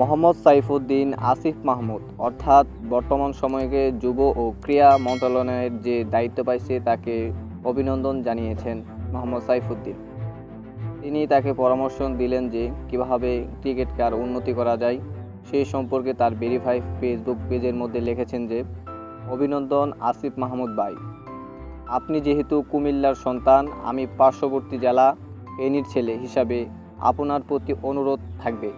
মোহাম্মদ সাইফুদ্দিন আসিফ মাহমুদ। অর্থাৎ বর্তমান সময়কে যুব ও ক্রীড়া মন্ত্রণালয়ের যে দায়িত্ব পাইছে, তাকে অভিনন্দন জানিয়েছেন মোহাম্মদ সাইফুদ্দিন। তিনি তাকে পরামর্শ দিলেন যে, কীভাবে ক্রিকেটকে আর উন্নতি করা যায়। সেই সম্পর্কে তার ভেরিফাই ফেসবুক পেজের মধ্যে লিখেছেন যে, অভিনন্দন আসিফ মাহমুদ ভাই। আপনি যেহেতু কুমিল্লার সন্তান, আমি পার্শ্ববর্তী জেলা এনির ছেলে হিসাবে আপনার প্রতি অনুরোধ থাকবে।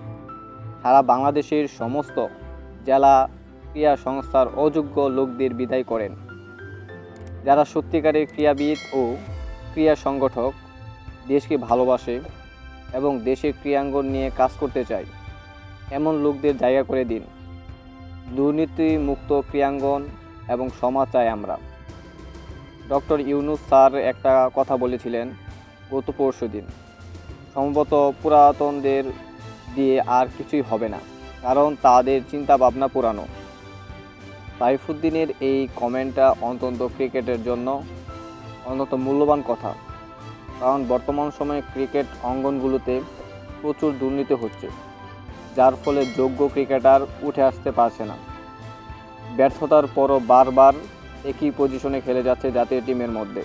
সারা বাংলাদেশের সমস্ত জেলা ক্রীড়া সংস্থার অযোগ্য লোকদের বিদায় করেন। যারা সত্যিকারের ক্রীড়াবিদ ও ক্রীড়া সংগঠক, দেশকে ভালোবাসে এবং দেশের ক্রীড়াঙ্গন নিয়ে কাজ করতে চায়, এমন লোকদের জায়গা করে দিন। দুর্নীতিমুক্ত ক্রীড়াঙ্গন এবং সমাজ চাই আমরা। ডক্টর ইউনুস স্যার একটা কথা বলেছিলেন গত পরশু দিন সম্ভবত পুরাতনদের দিয়ে আর কিছুই হবে না, কারণ তাদের চিন্তা ভাবনা পুরানো। সাইফুদ্দিনের এই কমেন্টটা অন্তত ক্রিকেটের জন্য অন্তত মূল্যবান কথা, কারণ বর্তমান সময়ে ক্রিকেট অঙ্গনগুলোতে প্রচুর দুর্নীতি হচ্ছে, যার ফলে যোগ্য ক্রিকেটার উঠে আসতে পারছে না। ব্যর্থতার পরও বারবার একই পজিশনে খেলে যাচ্ছে জাতীয় টিমের মধ্যে।